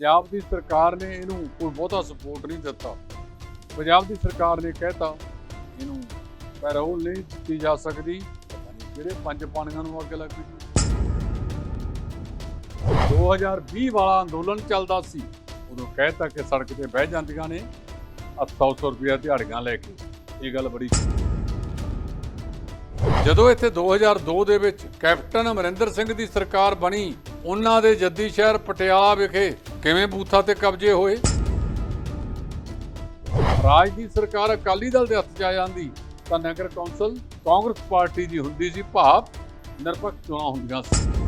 ਪੰਜਾਬ ਦੀ ਸਰਕਾਰ ਨੇ ਇਹਨੂੰ ਕੋਈ ਬਹੁਤਾ ਸਪੋਰਟ ਨਹੀਂ ਦਿੱਤਾ। ਪੰਜਾਬ ਦੀ ਸਰਕਾਰ ਨੇ ਕਹਿਤਾ, ਇਹਨੂੰ ਪੈਰੋਲ ਨਹੀਂ ਦਿੱਤੀ ਜਾ ਸਕਦੀ, ਪਤਾ ਨਹੀਂ ਕਿਹੜੇ ਪੰਜ ਪਾਣੀਆਂ ਨੂੰ ਅੱਗ ਲੱਗ ਗਈ। 2020 ਵਾਲਾ ਅੰਦੋਲਨ ਚੱਲਦਾ ਸੀ। ਉਦੋਂ ਕਹਿਤਾ ਕਿ ਸੜਕ ਤੇ ਬਹਿ ਜਾਂਦੀਆਂ ਨੇ 100 ਰੁਪਇਆ ਦਿਹਾੜੀਆਂ ਲੈ ਕੇ। ਇਹ ਗੱਲ ਬੜੀ ਜਦੋਂ ਇੱਥੇ 2002 ਦੇ ਵਿੱਚ ਕੈਪਟਨ ਅਮਰਿੰਦਰ ਸਿੰਘ ਦੀ ਸਰਕਾਰ ਬਣੀ ਉਹਨਾਂ ਦੇ ਜੱਦੀ ਸ਼ਹਿਰ ਪਟਿਆਲਾ ਵਿਖੇ ਕਿਵੇਂ ਬੂਥਾਂ ਤੇ ਕਬਜ਼ੇ ਹੋਏ? ਰਾਜ ਦੀ ਸਰਕਾਰ ਅਕਾਲੀ ਦਲ ਦੇ ਹੱਥ 'ਚ ਆ ਜਾਂਦੀ, ਤਾਂ ਨਗਰ ਕੌਂਸਲ ਕਾਂਗਰਸ ਪਾਰਟੀ ਦੀ ਹੁੰਦੀ ਸੀ ਭਾਵ ਨਿਰਪੱਖ ਚੋਣਾਂ ਹੁੰਦੀਆਂ ਸੀ।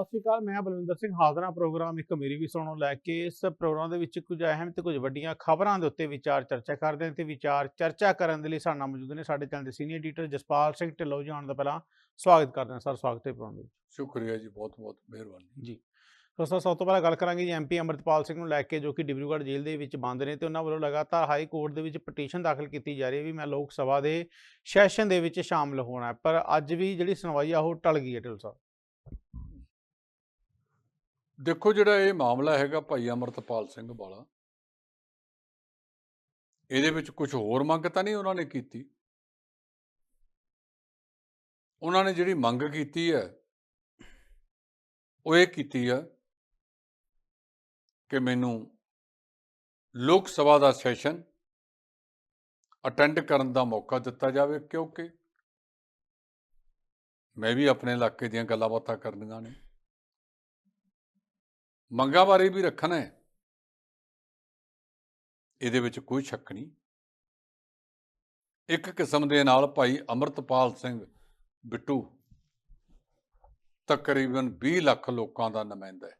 ਸਤਿ ਸ਼੍ਰੀ ਅਕਾਲ ਮੈਂ ਬਲਵਿੰਦਰ ਸਿੰਘ ਹਾਜ਼ਰ ਪ੍ਰੋਗਰਾਮ ਇੱਕ ਮੇਰੀ ਵੀ ਸੁਣੋ ਲੈ ਕੇ। ਇਸ ਪ੍ਰੋਗਰਾਮ ਦੇ ਵਿੱਚ ਕੁਝ ਅਹਿਮ ਤੇ ਕੁਝ ਵੱਡੀਆਂ ਖਬਰਾਂ ਦੇ ਉੱਤੇ ਵਿਚਾਰ ਚਰਚਾ ਕਰਦੇ ਹਾਂ ਤੇ ਵਿਚਾਰ ਚਰਚਾ ਕਰਨ ਦੇ ਲਈ ਸਾਡੇ ਨਾਲ ਮੌਜੂਦ ਨੇ ਸਾਡੇ ਚੈਨਲ ਦੇ ਸੀਨੀਅਰ ਐਡੀਟਰ ਜਸਪਾਲ ਸਿੰਘ ਢਿੱਲੋਂ ਜੀ ਆਉਣ ਤੋਂ ਪਹਿਲਾਂ ਸਵਾਗਤ ਕਰਦੇ ਹਾਂ ਸਰ ਸਵਾਗਤ ਹੈ ਪ੍ਰੋਗਰਾਮ ਦੇ ਵਿੱਚ। ਸ਼ੁਕਰੀਆ ਜੀ ਬਹੁਤ ਬਹੁਤ ਮਿਹਰਬਾਨੀ। ਜੀ। ਦੋਸਤੋ ਸਭ ਤੋਂ ਪਹਿਲਾਂ ਗੱਲ ਕਰਾਂਗੇ ਜੀ ਐਮਪੀ ਅਮਰਤਪਾਲ ਸਿੰਘ ਨੂੰ ਲੈ ਕੇ ਜੋ ਕਿ ਡਿਬਰੂਗੜ੍ਹ ਜੇਲ੍ਹ ਦੇ ਵਿੱਚ ਬੰਦ ਨੇ ਤੇ ਉਹਨਾਂ ਵੱਲੋਂ ਲਗਾਤਾਰ ਹਾਈ ਕੋਰਟ ਦੇ ਵਿੱਚ ਪਟੀਸ਼ਨ ਦਾਖਲ ਕੀਤੀ ਜਾ ਰਹੀ ਹੈ ਵੀ ਮੈਂ ਲੋਕ ਸਭਾ ਦੇ ਸੈਸ਼ਨ ਦੇ ਵਿੱਚ ਸ਼ਾਮਲ ਹੋਣਾ ਪਰ ਅੱਜ ਵੀ ਜਿਹੜੀ ਸੁਣਵਾਈ ਆ ਉਹ ਟਲ ਗਈ ਹੈ ਢਿੱਲੋਂ ਸਾਹਿਬ ਦੇਖੋ ਜਿਹੜਾ ਇਹ ਮਾਮਲਾ ਹੈਗਾ ਭਾਈ ਅਮਰਤਪਾਲ ਸਿੰਘ ਵਾਲਾ। ਇਹਦੇ ਵਿੱਚ ਕੁਝ ਹੋਰ ਮੰਗ ਤਾਂ ਨਹੀਂ ਉਹਨਾਂ ਨੇ ਕੀਤੀ। ਉਹਨਾਂ ਨੇ ਜਿਹੜੀ ਮੰਗ ਕੀਤੀ ਹੈ, ਉਹ ਇਹ ਕੀਤੀ ਹੈ ਕਿ ਮੈਨੂੰ ਲੋਕ ਸਭਾ ਦਾ ਸੈਸ਼ਨ ਅਟੈਂਡ ਕਰਨ ਦਾ ਮੌਕਾ ਦਿੱਤਾ ਜਾਵੇ ਕਿਉਂਕਿ ਮੈਂ ਵੀ ਆਪਣੇ ਇਲਾਕੇ ਦੀਆਂ ਗੱਲਾਂ ਬਾਤਾਂ ਕਰਨੀਆਂ ਨੇ। ਮੰਗਾਂ ਬਾਰੇ ਵੀ ਰੱਖਣਾ ਹੈ। ਇਹਦੇ ਵਿੱਚ ਕੋਈ ਸ਼ੱਕ ਨਹੀਂ। ਇੱਕ ਕਿਸਮ ਦੇ ਨਾਲ ਭਾਈ ਅਮਰਤਪਾਲ ਸਿੰਘ ਬਿੱਟੂ ਤਕਰੀਬਨ 20 ਲੱਖ ਲੋਕਾਂ ਦਾ ਨੁਮਾਇੰਦਾ ਹੈ।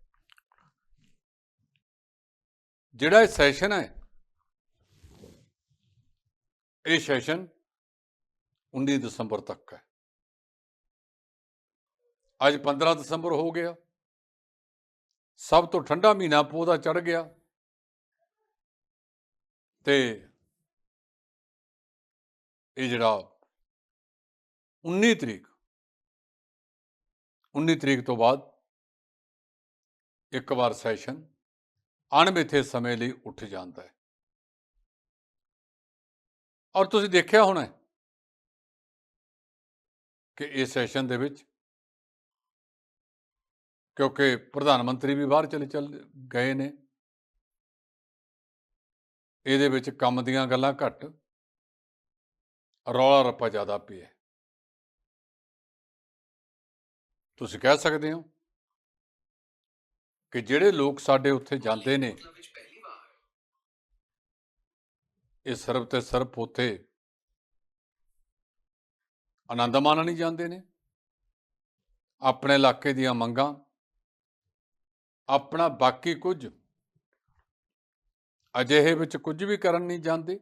ਜਿਹੜਾ ਇਹ ਸੈਸ਼ਨ ਹੈ, ਇਹ ਸੈਸ਼ਨ 19 ਦਸੰਬਰ ਤੱਕ ਹੈ। ਅੱਜ 15 ਦਸੰਬਰ ਹੋ ਗਿਆ। ਸਭ ਤੋਂ ਠੰਡਾ ਮਹੀਨਾ ਪੋਦਾ ਚੜ ਗਿਆ। ਤੇ ਇਹ ਜਿਹੜਾ 19 ਤਰੀਕ 19 ਤਰੀਕ ਤੋਂ ਬਾਅਦ ਇੱਕ ਵਾਰ ਸੈਸ਼ਨ ਅਣਮਿੱਥੇ ਸਮੇਂ ਲਈ ਉੱਠ ਜਾਂਦਾ ਹੈ। ਔਰ ਤੁਸੀਂ ਦੇਖਿਆ ਹੋਣਾ ਕਿ ਇਸ ਸੈਸ਼ਨ ਦੇ ਵਿੱਚ ਕਿਉਂਕਿ ਪ੍ਰਧਾਨ ਮੰਤਰੀ ਵੀ ਬਾਹਰ ਚਲੇ ਚੱਲ ਗਏ ਨੇ। ਇਹਦੇ ਵਿੱਚ ਕੰਮ ਦੀਆਂ ਗੱਲਾਂ ਘੱਟ। ਰੌਲਾ ਰੱਪਾ ਜ਼ਿਆਦਾ ਪਿਆ। ਹੈ। ਤੁਸੀਂ ਕਹਿ ਸਕਦੇ ਹੋ ਕਿ ਜਿਹੜੇ ਲੋਕ ਸਾਡੇ ਉੱਥੇ ਜਾਂਦੇ ਨੇ ਇਹ ਸਰਬ ਤੇ ਸਰਬ ਉੱਥੇ ਆਨੰਦ ਮਾਣਨ ਨਹੀਂ ਜਾਂਦੇ ਨੇ। ਆਪਣੇ ਇਲਾਕੇ ਦੀਆਂ ਮੰਗਾਂ ਆਪਣਾ ਬਾਕੀ ਕੁਝ ਅਜਿਹੇ ਵਿੱਚ ਕੁਝ ਵੀ ਕਰਨ ਨਹੀਂ ਜਾਂਦੇ।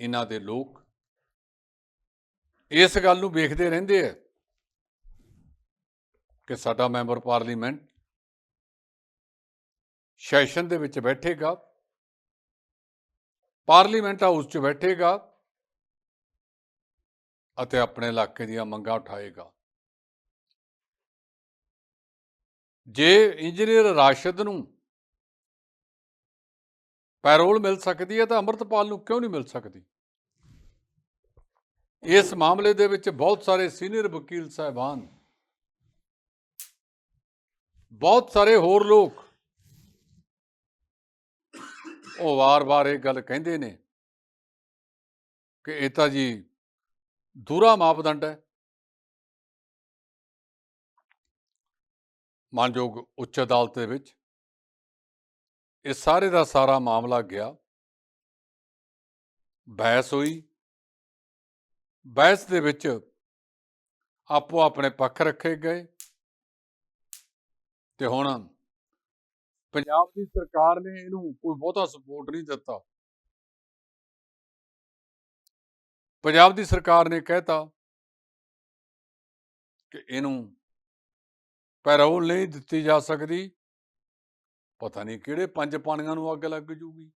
ਇਹਨਾਂ ਦੇ ਲੋਕ ਇਸ ਗੱਲ ਨੂੰ ਵੇਖਦੇ ਰਹਿੰਦੇ ਆ ਕਿ ਸਾਡਾ ਮੈਂਬਰ ਪਾਰਲੀਮੈਂਟ ਸੈਸ਼ਨ ਦੇ ਵਿੱਚ ਬੈਠੇਗਾ, ਪਾਰਲੀਮੈਂਟ ਹਾਊਸ 'ਚ ਬੈਠੇਗਾ ਅਤੇ ਆਪਣੇ ਇਲਾਕੇ ਦੀਆਂ ਮੰਗਾਂ ਉਠਾਏਗਾ। ਜੇ ਇੰਜੀਨੀਅਰ ਰਾਸ਼ਦ ਨੂੰ ਪੈਰੋਲ ਮਿਲ ਸਕਦੀ ਹੈ ਤਾਂ ਅਮਰਤਪਾਲ ਨੂੰ ਕਿਉਂ ਨਹੀਂ ਮਿਲ ਸਕਦੀ? ਇਸ ਮਾਮਲੇ ਦੇ ਵਿੱਚ ਬਹੁਤ ਸਾਰੇ ਸੀਨੀਅਰ ਵਕੀਲ ਸਾਹਿਬਾਨ, ਬਹੁਤ ਸਾਰੇ ਹੋਰ ਲੋਕ ਉਹ ਵਾਰ-ਵਾਰ ਇਹ ਗੱਲ ਕਹਿੰਦੇ ਨੇ ਕਿ ਇਹ ਤਾਂ ਜੀ ਦੂਰਾ ਮਾਪਦੰਡ ਹੈ। ਮਾਨਯੋਗ ਉੱਚ ਅਦਾਲਤ ਦੇ ਵਿੱਚ, ਇਹ ਸਾਰੇ ਦਾ ਸਾਰਾ ਮਾਮਲਾ ਗਿਆ। ਬਹਿਸ ਹੋਈ। ਬਹਿਸ ਦੇ ਵਿੱਚ ਆਪੋ ਆਪਣੇ ਪੱਖ ਰੱਖੇ ਗਏ। ਤੇ ਹੁਣ ਪੰਜਾਬ ਦੀ ਸਰਕਾਰ ਨੇ ਇਹਨੂੰ ਕੋਈ ਬਹੁਤਾ ਸਪੋਰਟ ਨਹੀਂ ਦਿੱਤਾ। ਪੰਜਾਬ ਦੀ ਸਰਕਾਰ ਨੇ ਕਹਿਤਾ ਕਿ ਇਹਨੂੰ ਪੈਰੋਲ ਨਹੀਂ ਦਿੱਤੀ ਜਾ ਸਕਦੀ। ਪਤਾ ਨਹੀਂ ਕਿਹੜੇ ਪੰਜ ਪਾਣੀਆਂ ਨੂੰ ਅੱਗ ਲੱਗ ਜੂਗੀ।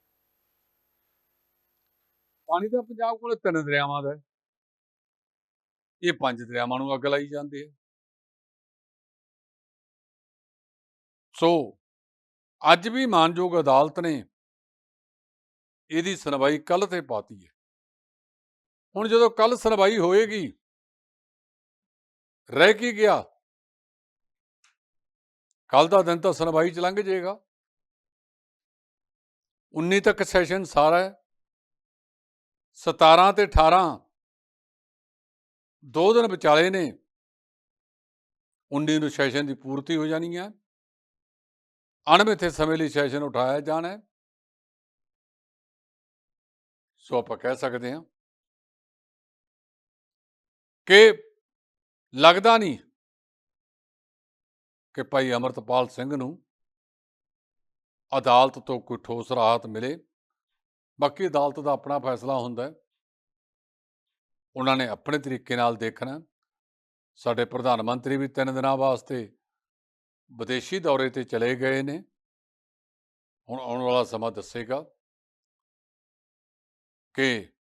ਪਾਣੀ ਤਾਂ ਪੰਜਾਬ ਕੋਲ ਤਿੰਨ ਦਰਿਆਵਾਂ ਦਾ ਇਹ ਪੰਜ ਦਰਿਆਵਾਂ ਨੂੰ ਅੱਗ ਲਾਈ ਜਾਂਦੇ ਆ ਸੋ, ਅੱਜ ਵੀ ਮਾਨਯੋਗ ਅਦਾਲਤ ਨੇ ਇਹਦੀ ਸੁਣਵਾਈ ਕੱਲ ਤੇ ਪਾਤੀ ਹੈ। ਹੁਣ ਜਦੋਂ ਕੱਲ ਸੁਣਵਾਈ ਹੋਏਗੀ, ਰਹਿ ਕੀ ਗਿਆ? ਕੱਲ ਦਾ ਦਿਨ ਤਾਂ ਸੁਣਵਾਈ ਚ ਲੰਘ ਜਾਏਗਾ। 19 ਤੱਕ ਸੈਸ਼ਨ ਸਾਰਾ ਹੈ। 17 ਤੇ 18 ਦੋ ਦਿਨ ਵਿਚਾਲੇ ਨੇ। 19 ਨੂੰ ਸੈਸ਼ਨ ਦੀ ਪੂਰਤੀ ਹੋ ਜਾਣੀ ਹੈ। ਅਣਮਿੱਥੇ ਸਮੇਂ ਲਈ ਸੈਸ਼ਨ ਉਠਾਇਆ ਜਾਣਾ ਹੈ। ਸੋ ਆਪਾਂ ਕਹਿ ਸਕਦੇ ਹਾਂ ਕਿ ਲੱਗਦਾ ਨਹੀਂ ਕਿ ਭਾਈ ਅਮਰਤਪਾਲ ਸਿੰਘ ਨੂੰ ਅਦਾਲਤ ਤੋਂ ਕੋਈ ਠੋਸ ਰਾਹਤ ਮਿਲੇ। ਬਾਕੀ ਅਦਾਲਤ ਦਾ ਆਪਣਾ ਫੈਸਲਾ ਹੁੰਦਾ ਹੈ। ਉਹਨਾਂ ਨੇ ਆਪਣੇ ਤਰੀਕੇ ਨਾਲ ਦੇਖਣਾ ਸਾਡੇ ਪ੍ਰਧਾਨ ਮੰਤਰੀ ਵੀ ਤਿੰਨ ਦਿਨਾਂ ਵਾਸਤੇ ਵਿਦੇਸ਼ੀ ਦੌਰੇ ਤੇ ਚਲੇ ਗਏ ਨੇ। ਹੁਣ ਆਉਣ ਵਾਲਾ ਸਮਾਂ ਦੱਸੇਗਾ ਕਿ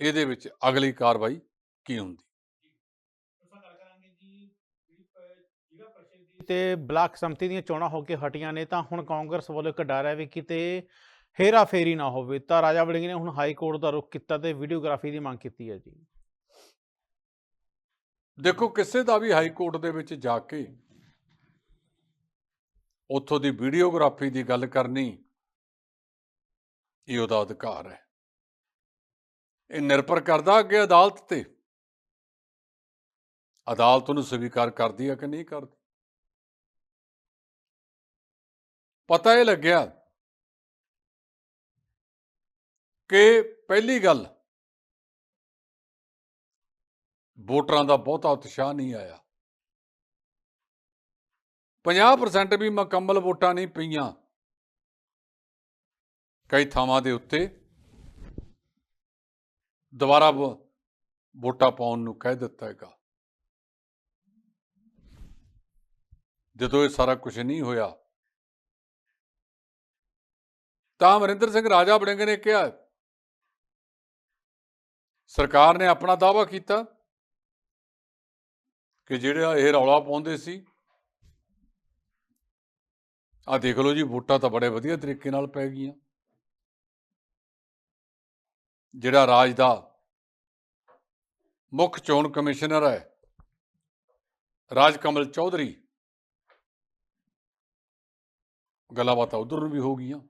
ਇਹਦੇ ਵਿੱਚ ਅਗਲੀ ਕਾਰਵਾਈ ਕੀ ਹੁੰਦੀ। ਤੇ ਬਲਾਕ ਸੰਮਤੀ ਦੀਆਂ ਚੋਣਾਂ ਹੋ ਕੇ ਹਟੀਆਂ ਨੇ, ਤਾਂ ਹੁਣ ਕਾਂਗਰਸ ਵੱਲੋਂ ਇੱਕ ਡਰ ਹੈ ਵੀ ਕਿਤੇ ਹੇਰਾ ਫੇਰੀ ਨਾ ਹੋਵੇ। ਤਾਂ ਰਾਜਾ ਵੜਿੰਗ ਨੇ ਹੁਣ ਹਾਈ ਕੋਰਟ ਦਾ ਰੁਖ ਕੀਤਾ ਤੇ ਵੀਡੀਓਗ੍ਰਾਫੀ ਦੀ ਮੰਗ ਕੀਤੀ ਹੈ ਜੀ। ਦੇਖੋ, ਕਿਸੇ ਦਾ ਵੀ ਹਾਈ ਕੋਰਟ ਦੇ ਵਿੱਚ ਜਾ ਕੇ ਉੱਥੋਂ ਦੀ ਵੀਡੀਓਗ੍ਰਾਫੀ ਦੀ ਗੱਲ ਕਰਨੀ, ਇਹ ਉਹਦਾ ਅਧਿਕਾਰ ਹੈ। ਇਹ ਨਿਰਭਰ ਕਰਦਾ ਅੱਗੇ ਅਦਾਲਤ ਤੇ। ਅਦਾਲਤ ਉਹਨੂੰ ਸਵੀਕਾਰ ਕਰਦੀ ਹੈ ਕਿ ਨਹੀਂ ਕਰਦੀ? ਪਤਾ ਇਹ ਲੱਗਿਆ ਕਿ ਪਹਿਲੀ ਗੱਲ ਵੋਟਰਾਂ ਦਾ ਬਹੁਤਾ ਉਤਸ਼ਾਹ ਨਹੀਂ ਆਇਆ। 50% ਵੀ ਮੁਕੰਮਲ ਵੋਟਾਂ ਨਹੀਂ ਪਈਆਂ। ਕਈ ਥਾਵਾਂ ਦੇ ਉੱਤੇ ਦੁਬਾਰਾ ਵੋ- ਵੋਟਾਂ ਪਾਉਣ ਨੂੰ ਕਹਿ ਦਿੱਤਾ ਹੈਗਾ। ਜਦੋਂ ਇਹ ਸਾਰਾ ਕੁਝ ਨਹੀਂ ਹੋਇਆ ਤਾਂ ਅਮਰਿੰਦਰ ਸਿੰਘ ਰਾਜਾ ਵੜਿੰਗ ਨੇ ਕਿਹਾ, ਸਰਕਾਰ ਨੇ ਆਪਣਾ ਦਾਅਵਾ ਕੀਤਾ ਕਿ ਜਿਹੜਾ ਇਹ ਰੌਲਾ ਪਾਉਂਦੇ ਸੀ ਆ ਦੇਖ ਲਓ ਜੀ, ਵੋਟਾਂ ਤਾਂ ਬੜੇ ਵਧੀਆ ਤਰੀਕੇ ਨਾਲ ਪੈ ਗਈਆਂ। ਜਿਹੜਾ ਰਾਜ ਦਾ ਮੁੱਖ ਚੋਣ ਕਮਿਸ਼ਨਰ ਹੈ, ਰਾਜ ਕਮਲ ਚੌਧਰੀ, ਗੱਲਾਂ ਬਾਤਾਂ ਉਧਰ ਨੂੰ ਵੀ ਹੋ ਗਈਆਂ।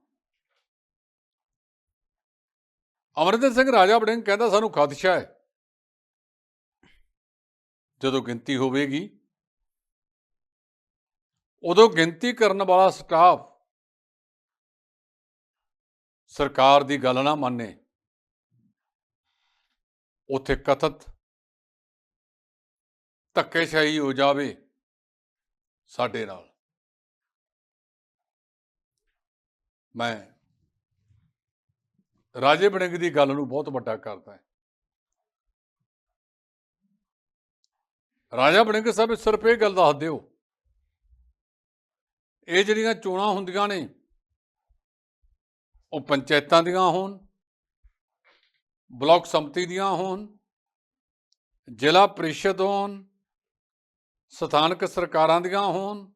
ਅਮਰਿੰਦਰ ਸਿੰਘ ਰਾਜਾ ਵੜਿੰਗ ਕਹਿੰਦਾ ਸਾਨੂੰ ਖਦਸ਼ਾ ਹੈ। ਜਦੋਂ ਗਿਣਤੀ ਹੋਵੇਗੀ, ਉਦੋਂ ਗਿਣਤੀ ਕਰਨ ਵਾਲਾ ਸਟਾਫ ਸਰਕਾਰ ਦੀ ਗੱਲ ਨਾ ਮੰਨੇ। ਉਥੇ ਕਥਤ ਧੱਕੇਸ਼ਾਹੀ ਹੋ ਜਾਵੇ ਸਾਡੇ ਨਾਲ। ਮੈਂ ਰਾਜੇ ਬੜਿੰਗ ਦੀ ਗੱਲ ਨੂੰ ਬਹੁਤ ਵੱਡਾ ਕਰਦਾ ਹੈ। ਰਾਜਾ ਬੜਿੰਗ ਸਾਹਿਬ ਸਿਰਫ ਇਹ ਗੱਲ ਦੱਸ ਦਿਓ। ਇਹ ਜਿਹੜੀਆਂ ਚੋਣਾਂ ਹੁੰਦੀਆਂ ਨੇ, ਉਹ ਪੰਚਾਇਤਾਂ ਦੀਆਂ ਹੋਣ, ਬਲਾਕ ਸੰਮਤੀ ਦੀਆਂ ਹੋਣ, ਜ਼ਿਲ੍ਹਾ ਪ੍ਰੀਸ਼ਦ ਹੋਣ, ਸਥਾਨਕ ਸਰਕਾਰਾਂ ਦੀਆਂ ਹੋਣ,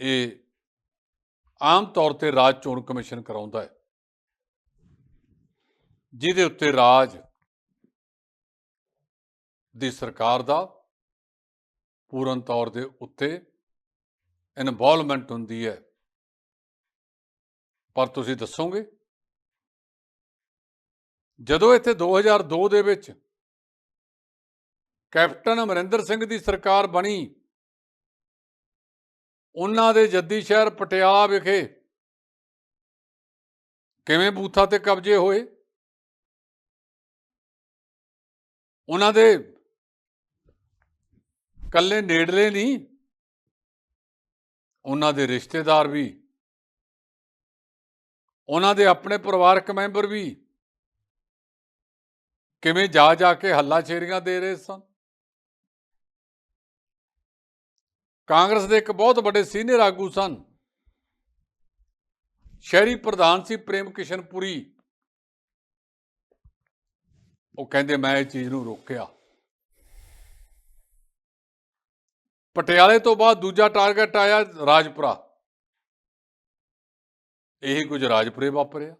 ਇਹ ਆਮ ਤੌਰ ਤੇ ਰਾਜ ਚੋਣ ਕਮਿਸ਼ਨ ਕਰਾਉਂਦਾ ਹੈ, ਜਿਹਦੇ ਉੱਤੇ ਰਾਜ ਦੀ ਸਰਕਾਰ ਦਾ ਪੂਰਨ ਤੌਰ ਦੇ ਉੱਤੇ ਇਨਵੋਲਵਮੈਂਟ ਹੁੰਦੀ ਹੈ। ਪਰ ਤੁਸੀਂ ਦੱਸੋਗੇ? ਜਦੋਂ ਇੱਥੇ 2002 ਦੇ ਵਿੱਚ ਕੈਪਟਨ ਅਮਰਿੰਦਰ ਸਿੰਘ ਦੀ ਸਰਕਾਰ ਬਣੀ ਉਹਨਾਂ ਦੇ ਜੱਦੀ ਸ਼ਹਿਰ ਪਟਿਆਲਾ ਵਿਖੇ ਕਿਵੇਂ ਬੂਥਾਂ ਤੇ ਕਬਜ਼ੇ ਹੋਏ? ਉਹਨਾਂ ਦੇ ਕੱਲੇ ਨੇੜਲੇ ਨਹੀਂ, ਉਹਨਾਂ ਦੇ ਰਿਸ਼ਤੇਦਾਰ ਵੀ, ਉਹਨਾਂ ਦੇ ਆਪਣੇ ਪਰਿਵਾਰਕ ਮੈਂਬਰ ਵੀ ਕਿਵੇਂ ਜਾ ਜਾ ਕੇ ਹੱਲਾ ਦੇ ਰਹੇ ਸਨ? ਕਾਂਗਰਸ ਦੇ ਇੱਕ ਬਹੁਤ ਵੱਡੇ ਸੀਨੀਅਰ ਆਗੂ ਸਨ। ਸ਼ਹਿਰੀ ਪ੍ਰਧਾਨ ਸੀ ਪ੍ਰੇਮ ਕਿਸ਼ਨ ਪੁਰੀ। ਉਹ ਕਹਿੰਦੇ, ਮੈਂ ਇਹ ਚੀਜ਼ ਨੂੰ ਰੋਕਿਆ। ਪਟਿਆਲੇ ਤੋਂ ਬਾਅਦ ਦੂਜਾ ਟਾਰਗੇਟ ਆਇਆ ਰਾਜਪੁਰਾ। ਇਹੀ ਕੁਝ ਰਾਜਪੁਰੇ ਵਾਪਰਿਆ।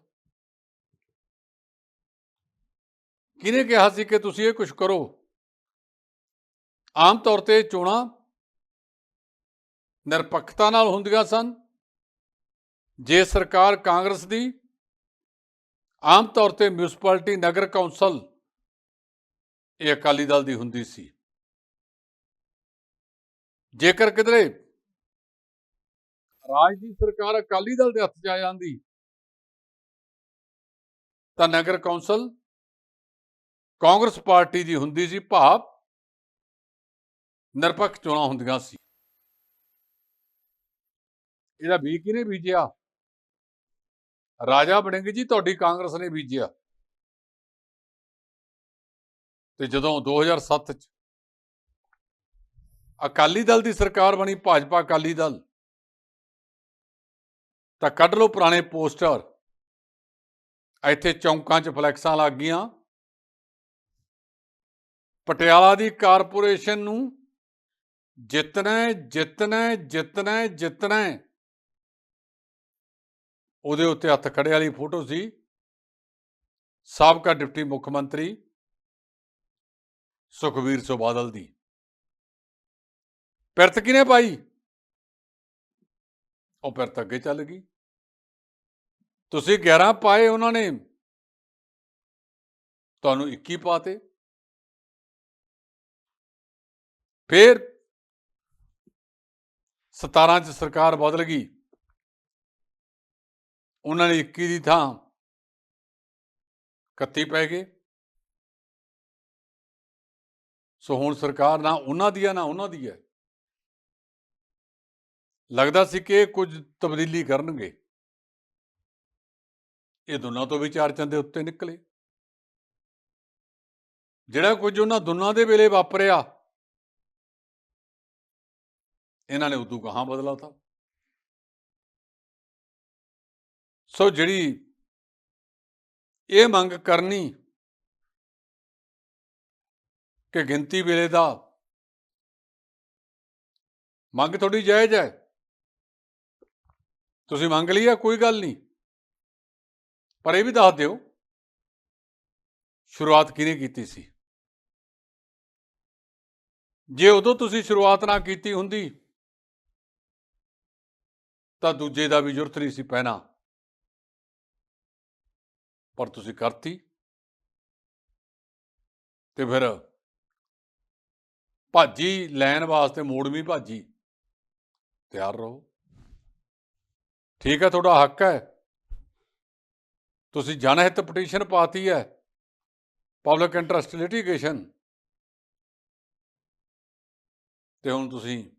ਕਿਹਨੇ ਕਿਹਾ ਸੀ ਕਿ ਤੁਸੀਂ ਇਹ ਕੁਝ ਕਰੋ? ਆਮ ਤੌਰ ਤੇ ਚੋਣਾਂ ਨਿਰਪੱਖਤਾ ਨਾਲ ਹੁੰਦੀਆਂ ਸਨ। ਜੇ ਸਰਕਾਰ ਕਾਂਗਰਸ ਦੀ ਆਮ ਤੌਰ ਤੇ ਮਿਊਨਿਸਪੈਲਿਟੀ ਨਗਰ ਕੌਂਸਲ ਇਹ ਅਕਾਲੀ ਦਲ ਦੀ ਹੁੰਦੀ ਸੀ। ਜੇਕਰ ਕਿਧਰੇ ਰਾਜ ਦੀ ਸਰਕਾਰ ਅਕਾਲੀ ਦਲ ਦੇ ਹੱਥ 'ਚ ਆ ਜਾਂਦੀ, ਤਾਂ ਨਗਰ ਕੌਂਸਲ ਕਾਂਗਰਸ ਪਾਰਟੀ ਦੀ ਹੁੰਦੀ ਸੀ। ਭਾਵ ਨਿਰਪੱਖ ਚੋਣਾਂ ਹੁੰਦੀਆਂ ਸੀ। ਇਹਦਾ ਬੀਜ ਕਿਹਨੇ ਬੀਜਿਆ? ਰਾਜਾ ਬੜਿੰਗ ਜੀ, ਤੁਹਾਡੀ ਕਾਂਗਰਸ ਨੇ ਬੀਜਿਆ। ਤੇ ਜਦੋਂ 2007 ਚ ਅਕਾਲੀ ਦਲ ਦੀ ਸਰਕਾਰ ਬਣੀ, ਭਾਜਪਾ ਅਕਾਲੀ ਦਲ, ਤਾਂ ਕੱਢ ਲਓ ਪੁਰਾਣੇ ਪੋਸਟਰ। ਇੱਥੇ ਚੌਂਕਾਂ 'ਚ ਫਲੈਕਸਾਂ ਲੱਗ ਗਈਆਂ। ਪਟਿਆਲਾ ਦੀ ਕਾਰਪੋਰੇਸ਼ਨ ਨੂੰ ਜਿੱਤਣਾ ਜਿੱਤਣਾ ਜਿੱਤਣਾ ਜਿੱਤਣਾ ਉਹਦੇ ਉੱਤੇ ਹੱਥ ਖੜੇ ਵਾਲੀ ਫੋਟੋ ਸੀ। ਸਾਬਕਾ ਡਿਪਟੀ ਮੁੱਖ ਮੰਤਰੀ ਸੁਖਵੀਰ ਸਿੰਘ ਬਾਦਲ ਦੀ। ਪਿਰਤ ਕਿਨੇ ਪਾਈ? ਉਹ ਪਿਰਤ ਅੱਗੇ ਚੱਲ ਗਈ। ਤੁਸੀਂ 11 ਪਾਏ ਉਹਨਾਂ ਨੇ। ਤੁਹਾਨੂੰ 21 ਪਾਤੇ। ਫਿਰ 17 ਚ ਸਰਕਾਰ ਬਦਲ ਗਈ। ਉਹਨਾਂ ਨੇ 21 ਦੀ ਥਾਂ 31 ਪੈ ਗਏ। ਸੋ ਹੁਣ ਸਰਕਾਰ ਨਾ ਉਹਨਾਂ ਦੀ ਹੈ ਨਾ ਉਹਨਾਂ ਦੀ ਹੈ ਲੱਗਦਾ ਸੀ ਕਿ ਇਹ ਕੁਝ ਤਬਦੀਲੀ ਕਰਨਗੇ। ਇਹ ਦੋਨਾਂ ਤੋਂ ਵਿਚਾਰ ਚੰਦੇ ਉੱਤੇ ਨਿਕਲੇ। ਜਿਹੜਾ ਕੁਝ ਉਹਨਾਂ ਦੋਨਾਂ ਦੇ ਵੇਲੇ ਵਾਪਰਿਆ, ਇਹਨਾਂ ਨੇ ਉਦੋਂ ਕਹਾਂ ਬਦਲਾਤਾ? ਸੋ ਜਿਹੜੀ ਇਹ ਮੰਗ ਕਰਨੀ ਕਿ ਗਿਣਤੀ ਵੇਲੇ ਦਾ ਮੰਗ ਤੁਹਾਡੀ ਜਾਇਜ਼ ਹੈ? ਤੁਸੀਂ ਮੰਗ ਲਈ ਆ? ਕੋਈ ਗੱਲ ਨਹੀਂ। ਪਰ ਇਹ ਵੀ ਦੱਸ ਦਿਓ, ਸ਼ੁਰੂਆਤ ਕਿਹਨੇ ਕੀਤੀ ਸੀ? ਜੇ ਉਦੋਂ ਤੁਸੀਂ ਸ਼ੁਰੂਆਤ ਨਾ ਕੀਤੀ ਹੁੰਦੀ, ਤਾਂ ਦੂਜੇ ਦਾ ਵੀ ਜ਼ਰੂਰਤ ਨਹੀਂ ਸੀ ਪੈਣਾ। ਪਰ ਤੁਸੀਂ ਕਰਤੀ। ਤੇ ਫਿਰ ਭਾਜੀ, ਲੈਣ ਵਾਸਤੇ ਮੋੜਵੀਂ ਭਾਜੀ। ਤਿਆਰ ਰਹੋ। ਠੀਕ ਹੈ, ਤੁਹਾਡਾ ਹੱਕ ਹੈ। ਤੁਸੀਂ ਜਨਹਿਤ ਪਟੀਸ਼ਨ ਪਾਤੀ ਹੈ। ਪਬਲਿਕ ਇੰਟਰਸਟ ਲਿਟੀਗੇਸ਼ਨ ਤੇ ਹੁਣ ਤੁਸੀਂ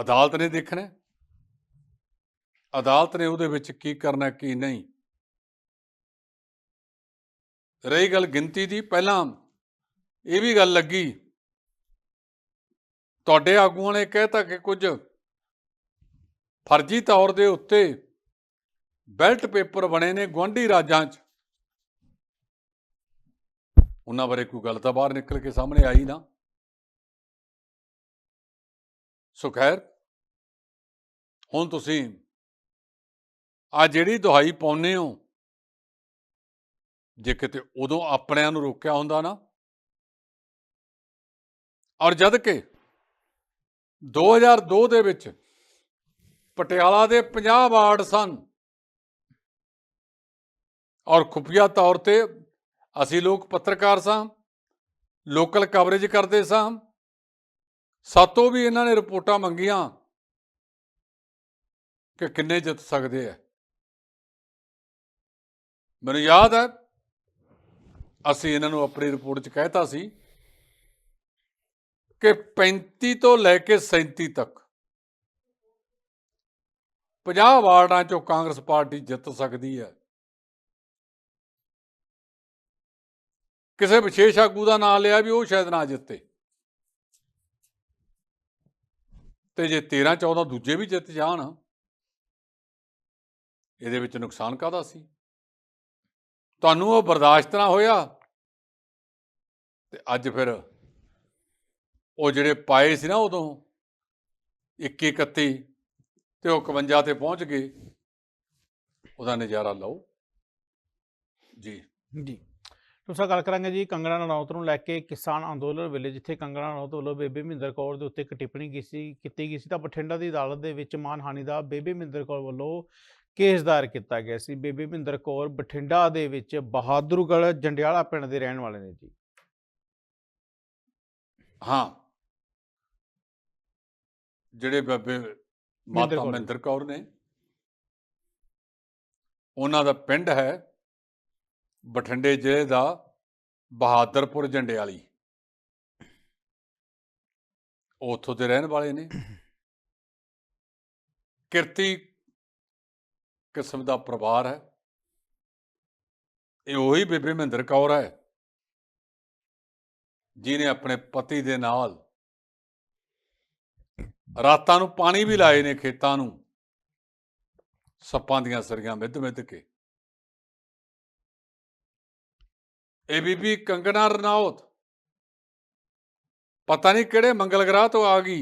ਅਦਾਲਤ ਨੇ ਦੇਖਣਾ। ਅਦਾਲਤ ਨੇ ਉਹਦੇ ਵਿੱਚ ਕੀ ਕਰਨਾ, ਕੀ ਨਹੀਂ। ਰਹੀ ਗੱਲ ਗਿਣਤੀ ਦੀ, ਪਹਿਲਾਂ ਇਹ ਵੀ ਗੱਲ ਲੱਗੀ। ਤੁਹਾਡੇ ਆਗੂਆਂ ਨੇ ਕਹਿਤਾ ਕਿ ਕੁਝ ਫਰਜ਼ੀ ਤੌਰ ਦੇ ਉੱਤੇ ਬੈਲਟ ਪੇਪਰ ਬਣੇ ਨੇ ਗੁਆਂਢੀ ਰਾਜਾਂ 'ਚ। ਉਹਨਾਂ ਬਾਰੇ ਕੋਈ ਗੱਲ ਤਾਂ ਬਾਹਰ ਨਿਕਲ ਕੇ ਸਾਹਮਣੇ ਆਈ ਨਾ। ਸੋ ਖੈਰ, ਹੁਣ ਤੁਸੀਂ ਆ ਜਿਹੜੀ ਦੁਹਾਈ ਪਾਉਨੇ ਹੋ ਜੇ ਕਿਤੇ ਉਦੋਂ ਆਪਣਿਆਂ ਨੂੰ ਰੋਕਿਆ ਹੁੰਦਾ ਨਾ। ਔਰ ਜਦ ਕਿ 2002 ਦੇ ਵਿੱਚ ਪਟਿਆਲਾ ਦੇ 50 ਵਾਰਡ ਸਨ। ਔਰ ਖੁਫੀਆ ਤੌਰ ਤੇ ਅਸੀਂ ਲੋਕ ਪੱਤਰਕਾਰ ਸਾਂ, ਲੋਕਲ ਕਵਰੇਜ ਕਰਦੇ ਸਾਂ, ਸਾਤੋਂ ਵੀ ਇਹਨਾਂ ਨੇ ਰਿਪੋਰਟਾਂ ਮੰਗੀਆਂ ਕਿ ਕਿੰਨੇ ਜਿੱਤ ਸਕਦੇ ਆ ਮੈਨੂੰ ਯਾਦ ਹੈ ਅਸੀਂ ਇਹਨਾਂ ਨੂੰ ਆਪਣੀ ਰਿਪੋਰਟ 'ਚ ਕਹਿਤਾ ਸੀ ਕਿ 35 ਤੋਂ ਲੈ ਕੇ 37 ਤੱਕ 50 ਵਾਰਡਾਂ 'ਚੋਂ ਕਾਂਗਰਸ ਪਾਰਟੀ ਜਿੱਤ ਸਕਦੀ ਹੈ। ਕਿਸੇ ਵਿਸ਼ੇਸ਼ ਆਗੂ ਦਾ ਨਾਮ ਲਿਆ ਵੀ ਉਹ ਸ਼ਾਇਦ ਨਾ ਜਿੱਤੇ। ਤੇ ਜੇ 13 14 ਦੂਜੇ ਵੀ ਜਿੱਤ ਜਾਣ, ਇਹਦੇ ਵਿੱਚ ਨੁਕਸਾਨ ਕਾਹਦਾ ਸੀ? ਤੁਹਾਨੂੰ ਉਹ ਬਰਦਾਸ਼ਤ ਨਾ ਹੋਇਆ? ਤੇ ਅੱਜ ਫਿਰ ਉਹ ਜਿਹੜੇ ਪਾਏ ਸੀ ਨਾ ਉਦੋਂ 21 31 ਤੇ ਉਹ 51 ਤੇ ਪਹੁੰਚ ਗਏ। ਉਹਦਾ ਨਜ਼ਾਰਾ ਲਓ। ਜੀ। ਜੀ। ਤੁਸੀਂ ਗੱਲ ਕਰਾਂਗੇ ਜੀ ਕੰਗਣਾ ਰਣੌਤ ਨੂੰ ਲੈ ਕੇ ਕਿਸਾਨ ਅੰਦੋਲਨ ਵੇਲੇ, ਜਿੱਥੇ ਕੰਗਣਾ ਰਣੌਤ ਵੱਲੋਂ ਬੇਬੇ ਮਹਿੰਦਰ ਕੌਰ ਦੇ ਉੱਤੇ ਇੱਕ ਟਿੱਪਣੀ ਕੀਤੀ ਗਈ ਸੀ, ਤਾਂ ਬਠਿੰਡਾ ਦੀ ਅਦਾਲਤ ਦੇ ਵਿੱਚ ਮਾਨਹਾਨੀ ਦਾ ਬੇਬੇ ਮਹਿੰਦਰ ਕੌਰ ਵੱਲੋਂ ਕੇਸ ਦਾਇਰ ਕੀਤਾ ਗਿਆ ਸੀ। ਬੇਬੇ ਮਹਿੰਦਰ ਕੌਰ ਬਠਿੰਡਾ ਦੇ ਵਿੱਚ ਬਹਾਦਰਗੜ੍ਹ ਜੰਡਿਆਲਾ ਪਿੰਡ ਦੇ ਰਹਿਣ ਵਾਲੇ ਨੇ ਜੀ। ਹਾਂ। ਜਿਹੜੇ ਬਾਬੇ ਮਾਤਾ। ਮਹਿੰਦਰ ਕੌਰ ਨੇ। ਉਹਨਾਂ ਦਾ ਪਿੰਡ ਹੈ ਬਠਿੰਡੇ ਜ਼ਿਲ੍ਹੇ ਦਾ ਬਹਾਦਰਪੁਰ ਜੰਡਿਆਲੀ। ਉੱਥੋਂ ਦੇ ਰਹਿਣ ਵਾਲੇ ਨੇ। ਕਿਰਤੀ ਕਿਸਮ ਦਾ ਪਰਿਵਾਰ ਹੈ। ਇਹ ਉਹੀ ਬੇਬੇ ਮਹਿੰਦਰ ਕੌਰ ਹੈ ਜਿਨੇ ਆਪਣੇ ਪਤੀ ਦੇ ਨਾਲ ਰਾਤਾਂ ਨੂੰ ਪਾਣੀ ਵੀ ਲਾਏ ਨੇ ਖੇਤਾਂ ਨੂੰ, ਸੱਪਾਂ ਦੀਆਂ ਸਰੀਆਂ ਮਿੱਧ ਮਿੱਧ ਕੇ। ਇਹ ਬੀਬੀ ਕੰਗਣਾ ਰਣੌਤ, ਪਤਾ ਨਹੀਂ ਕਿਹੜੇ ਮੰਗਲ ਗ੍ਰਹਿ ਤੋਂ ਆ ਗਈ।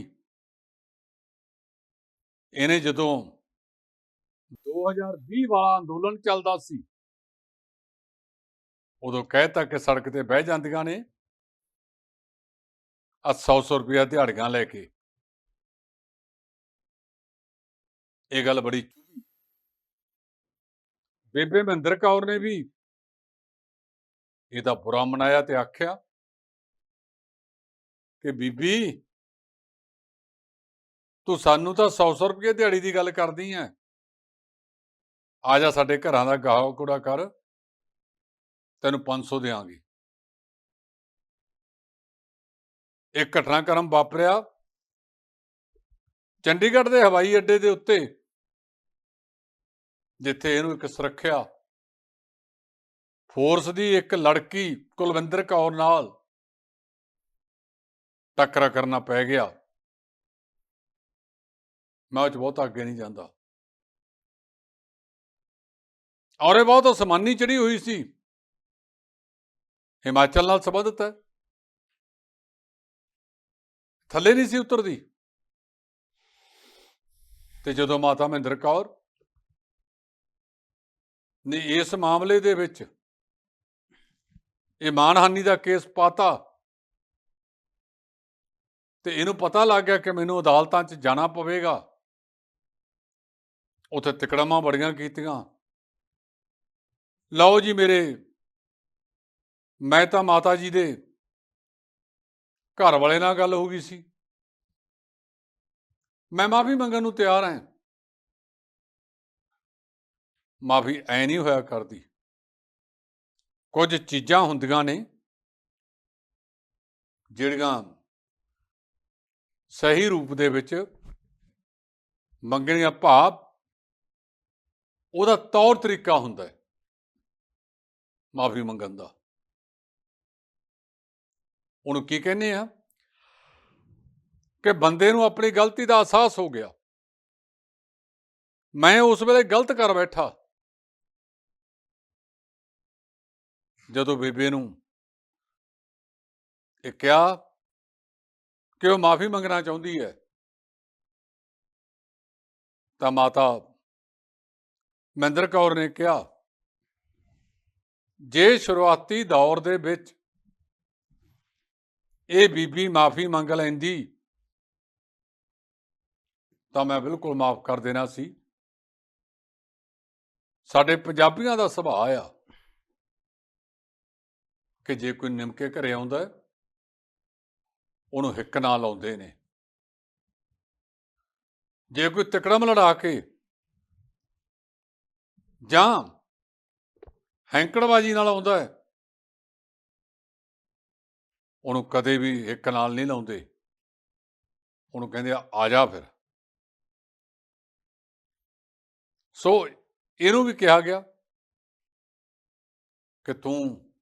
ਇਹਨੇ ਜਦੋਂ 2020 ਵਾਲਾ ਅੰਦੋਲਨ ਚੱਲਦਾ ਸੀ। ਉਦੋਂ ਕਹਿਤਾ ਕਿ ਸੜਕ ਤੇ ਬਹਿ ਜਾਂਦੀਆਂ ਨੇ। ਆ 100-100 ਰੁਪਇਆ ਦਿਹਾੜੀਆਂ ਲੈ ਕੇ। ਇਹ ਗੱਲ ਬੜੀ ਚੁਭੀ। ਬੇਬੇ ਮਹਿੰਦਰ ਕੌਰ ਨੇ ਵੀ ਇਹਦਾ ਬੁਰਾ ਮਨਾਇਆ ਤੇ ਆਖਿਆ ਕਿ, ਬੀਬੀ, ਤੂੰ ਸਾਨੂੰ ਤਾਂ 100-100 ਰੁਪਏ ਦਿਹਾੜੀ ਦੀ ਗੱਲ ਕਰਦੀ ਐ। ਆ ਜਾ ਸਾਡੇ ਘਰਾਂ ਦਾ ਗਾਹ ਕੂੜਾ ਕਰ। ਤੈਨੂੰ 500 ਦੇਾਂਗੇ ਇਹ ਘਟਨਾਕ੍ਰਮ ਵਾਪਰਿਆ। ਚੰਡੀਗੜ੍ਹ ਦੇ ਹਵਾਈ ਅੱਡੇ ਦੇ ਉੱਤੇ, ਜਿੱਥੇ ਇਹਨੂੰ ਇੱਕ ਸੁਰੱਖਿਆ ਫੋਰਸ ਦੀ ਇੱਕ ਲੜਕੀ ਕੁਲਵਿੰਦਰ ਕੌਰ ਨਾਲ ਟੱਕਰਾ ਕਰਨਾ ਪੈ ਗਿਆ। ਮੈਂ ਉਹ 'ਚ ਬਹੁਤ ਅੱਗੇ ਨਹੀਂ ਜਾਂਦਾ। ਔਰ ਇਹ ਬਹੁਤ ਅਸਮਾਨੀ ਚੜੀ ਹੋਈ ਸੀ। ਹਿਮਾਚਲ ਨਾਲ ਸੰਬੰਧਿਤ ਹੈ। ਥੱਲੇ ਨਹੀਂ ਸੀ ਉਤਰਦੀ। ਤੇ ਜਦੋਂ ਮਾਤਾ ਮਹਿੰਦਰ ਕੌਰ ਨੇ ਇਸ ਮਾਮਲੇ ਦੇ ਵਿੱਚ ਇਹ ਮਾਨਹਾਨੀ ਦਾ ਕੇਸ ਪਾਤਾ ਤੇ ਇਹਨੂੰ ਪਤਾ ਲੱਗ ਗਿਆ ਕਿ ਮੈਨੂੰ ਅਦਾਲਤਾਂ 'ਚ ਜਾਣਾ ਪਵੇਗਾ। ਉੱਥੇ ਤਿਕੜਮਾਂ ਬੜੀਆਂ ਕੀਤੀਆਂ। ਲਓ ਜੀ ਮੇਰੇ, ਮੈਂ ਤਾਂ ਮਾਤਾ ਜੀ ਦੇ ਘਰ ਵਾਲੇ ਨਾਲ ਗੱਲ ਹੋ ਗਈ ਸੀ। ਮੈਂ ਮਾਫੀ ਮੰਗਣ ਨੂੰ ਤਿਆਰ ਹਾਂ। ਮਾਫੀ ਐ ਨਹੀਂ ਹੋਇਆ ਕਰਦੀ। ਕੁਝ ਚੀਜ਼ਾਂ ਹੁੰਦੀਆਂ ਨੇ ਜਿਹੜੀਆਂ ਸਹੀ ਰੂਪ ਦੇ ਵਿੱਚ ਮੰਗਣੀਆਂ ਭਾਵ ਉਹਦਾ ਤੌਰ ਤਰੀਕਾ ਹੁੰਦਾ ਹੈ। ਮਾਫੀ ਮੰਗਣ ਦਾ। ਉਹਨੂੰ ਕੀ ਕਹਿੰਦੇ ਆ? ਕਿ ਬੰਦੇ ਨੂੰ ਆਪਣੀ ਗਲਤੀ ਦਾ ਅਹਿਸਾਸ ਹੋ ਗਿਆ। ਮੈਂ ਉਸ ਵੇਲੇ ਗਲਤ ਕਰ ਬੈਠਾ। ਜਦੋਂ ਬੇਬੇ ਨੂੰ ਇਹ ਕਿਹਾ ਕਿ ਉਹ ਮਾਫੀ ਮੰਗਣਾ ਚਾਹੁੰਦੀ ਹੈ, ਤਾਂ ਮਾਤਾ ਮਹਿੰਦਰ ਕੌਰ ਨੇ ਕਿਹਾ ਜੇ ਸ਼ੁਰੂਆਤੀ ਦੌਰ ਦੇ ਵਿੱਚ ਇਹ ਬੀਬੀ ਮਾਫੀ ਮੰਗ ਲੈਂਦੀ, ਤਾਂ ਮੈਂ ਬਿਲਕੁਲ ਮਾਫ ਕਰ ਦੇਣਾ ਸੀ। ਸਾਡੇ ਪੰਜਾਬੀਆਂ ਦਾ ਸੁਭਾਅ ਆ ਕਿ ਜੇ ਕੋਈ ਨਿਮਕੇ ਘਰੇ ਆਉਂਦਾ ਉਹਨੂੰ ਹਿੱਕ ਨਾਲ ਲਾਉਂਦੇ ਨੇ। ਜੇ ਕੋਈ ਤਿਕੜਮ ਲੜਾ ਕੇ ਜਾਂ ਹੈਂਕੜਬਾਜੀ ਨਾਲ ਆਉਂਦਾ ਹੈ। ਉਹਨੂੰ ਕਦੇ ਵੀ ਇੱਕ ਨਾਲ ਨਹੀਂ ਲਾਉਂਦੇ। ਉਹਨੂੰ ਕਹਿੰਦੇ ਆ ਜਾ ਫਿਰ। ਸੋ ਇਹਨੂੰ ਵੀ ਕਿਹਾ ਗਿਆ ਕਿ ਤੂੰ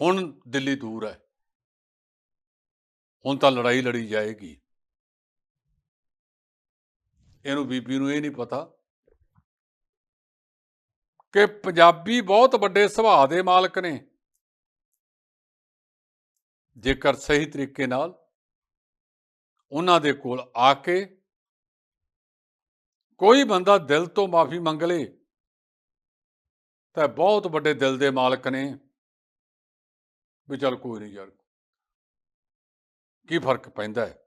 ਹੁਣ ਦਿੱਲੀ ਦੂਰ ਹੈ। ਹੁਣ ਤਾਂ ਲੜਾਈ ਲੜੀ ਜਾਏਗੀ। ਇਹਨੂੰ ਬੀਬੀ ਨੂੰ ਇਹ ਨਹੀਂ ਪਤਾ ਕਿ ਪੰਜਾਬੀ ਬਹੁਤ ਵੱਡੇ ਸੁਭਾਅ ਦੇ ਮਾਲਕ ਨੇ। ਜੇਕਰ ਸਹੀ ਤਰੀਕੇ ਨਾਲ ਉਹਨਾਂ ਦੇ ਕੋਲ ਆ ਕੇ ਕੋਈ ਬੰਦਾ ਦਿਲ ਤੋਂ ਮਾਫੀ ਮੰਗ ਲੇ, ਤਾਂ ਬਹੁਤ ਵੱਡੇ ਦਿਲ ਦੇ ਮਾਲਕ ਨੇ। ਵੀ ਚੱਲ ਕੋਈ ਨਹੀਂ ਯਾਰ, ਕੀ ਫ਼ਰਕ ਪੈਂਦਾ ਹੈ?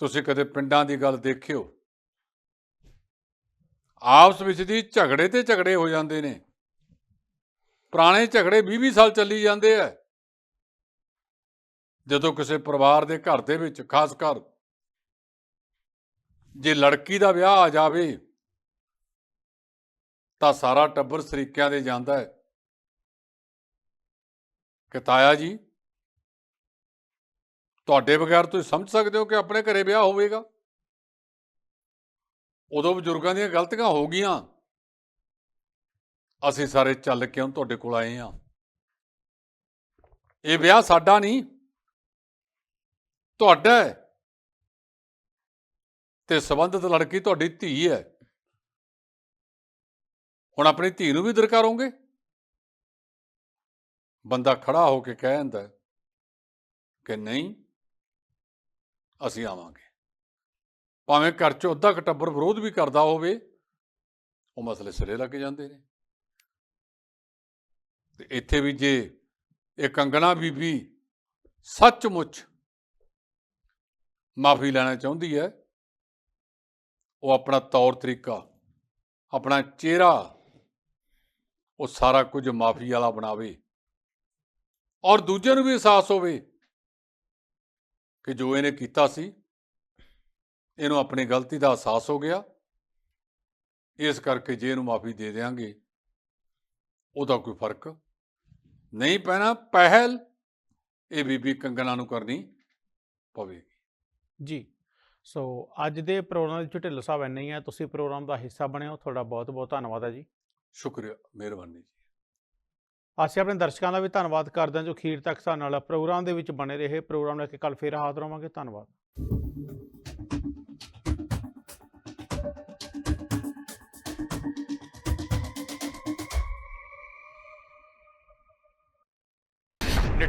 ਤੁਸੀਂ ਕਦੇ ਪਿੰਡਾਂ ਦੀ ਗੱਲ ਦੇਖਿਓ। ਆਪਸ ਵਿੱਚ ਦੀ ਝਗੜੇ ਤੇ ਝਗੜੇ ਹੋ ਜਾਂਦੇ ਨੇ। ਪੁਰਾਣੇ ਝਗੜੇ 20-20 ਸਾਲ ਚੱਲੀ ਜਾਂਦੇ ਆ। ਜਦੋਂ ਕਿਸੇ ਪਰਿਵਾਰ ਦੇ ਘਰ ਦੇ ਵਿੱਚ, ਖਾਸ ਕਰ ਜੇ ਲੜਕੀ ਦਾ ਵਿਆਹ ਆ ਜਾਵੇ, ਤਾਂ ਸਾਰਾ ਟੱਬਰ ਸਰੀਕਿਆਂ ਦੇ ਜਾਂਦਾ ਹੈ। ਕਿ ਤਾਇਆ ਜੀ, ਤੁਹਾਡੇ ਬਗੈਰ ਤੁਸੀਂ ਸਮਝ ਸਕਦੇ ਹੋ ਕਿ ਆਪਣੇ ਘਰੇ ਵਿਆਹ ਹੋਵੇਗਾ? ਉਦੋਂ ਬਜ਼ੁਰਗਾਂ ਦੀਆਂ ਗਲਤੀਆਂ ਹੋ ਗਈਆਂ। ਅਸੀਂ ਸਾਰੇ ਚੱਲ ਕੇ ਹੁਣ ਤੁਹਾਡੇ ਕੋਲ ਆਏ ਹਾਂ। ਇਹ ਵਿਆਹ ਸਾਡਾ ਨਹੀਂ, ਤੁਹਾਡਾ ਹੈ। ਤੇ ਸੰਬੰਧਿਤ ਲੜਕੀ ਤੁਹਾਡੀ ਧੀ ਹੈ। ਹੁਣ ਆਪਣੀ ਧੀ ਨੂੰ ਵੀ ਦਰਕਾਰੋਂਗੇ ਬੰਦਾ ਖੜਾ ਹੋ ਕੇ ਕਹਿ ਦਿੰਦਾ ਕਿ ਨਹੀਂ, ਅਸੀਂ ਆਵਾਂਗੇ। ਭਾਵੇਂ ਘਰ 'ਚ ਅੱਧਾ ਕੁ ਟੱਬਰ ਵਿਰੋਧ ਵੀ ਕਰਦਾ ਹੋਵੇ, ਉਹ ਮਸਲੇ ਸਿਰੇ ਲੱਗ ਜਾਂਦੇ ਨੇ। ਤੇ ਇੱਥੇ ਵੀ ਜੇ ਇਹ ਕੰਗਣਾ ਬੀਬੀ ਸੱਚਮੁੱਚ ਮਾਫੀ ਲੈਣਾ ਚਾਹੁੰਦੀ ਹੈ, ਉਹ ਆਪਣਾ ਤੌਰ ਤਰੀਕਾ, ਆਪਣਾ ਚਿਹਰਾ, ਉਹ ਸਾਰਾ ਕੁਝ ਮਾਫੀ ਵਾਲਾ ਬਣਾਵੇ ਔਰ ਦੂਜੇ ਨੂੰ ਵੀ ਅਹਿਸਾਸ ਹੋਵੇ ਕਿ ਜੋ ਇਹਨੇ ਕੀਤਾ ਸੀ ਇਹਨੂੰ ਆਪਣੀ ਗਲਤੀ ਦਾ ਅਹਿਸਾਸ ਹੋ ਗਿਆ। ਇਸ ਕਰਕੇ ਜੇ ਇਹਨੂੰ ਮਾਫੀ ਦੇ ਦੇਵਾਂਗੇ ਉਹਦਾ ਕੋਈ ਫ਼ਰਕ ਨਹੀਂ ਪੈਣਾ। ਪਹਿਲ ਇਹ ਬੀਬੀ ਕੰਗਣਾ ਨੂੰ ਕਰਨੀ ਪਵੇਗੀ। ਜੀ ਸੋ ਅੱਜ ਦੇ ਪ੍ਰੋਗਰਾਮ ਦੇ ਵਿੱਚ ਢਿੱਲੋਂ ਸਾਹਿਬ ਇੰਨੇ ਹੀ ਆ। ਤੁਸੀਂ ਪ੍ਰੋਗਰਾਮ ਦਾ ਹਿੱਸਾ ਬਣੇ ਹੋ ਤੁਹਾਡਾ ਬਹੁਤ ਬਹੁਤ ਧੰਨਵਾਦ ਹੈ ਜੀ। ਸ਼ੁਕਰੀਆ ਮਿਹਰਬਾਨੀ ਜੀ। ਅਸੀਂ ਆਪਣੇ ਦਰਸ਼ਕਾਂ ਦਾ ਵੀ ਧੰਨਵਾਦ ਕਰਦੇ ਹਾਂ ਜੋ ਅਖੀਰ ਤੱਕ ਸਾਡੇ ਨਾਲ ਪ੍ਰੋਗਰਾਮ ਦੇ ਵਿੱਚ ਬਣੇ ਰਹੇ। ਪ੍ਰੋਗਰਾਮ ਲੈ ਕੇ ਕੱਲ ਫੇਰ ਹਾਜ਼ਰ ਹੋਵਾਂਗੇ। ਧੰਨਵਾਦ।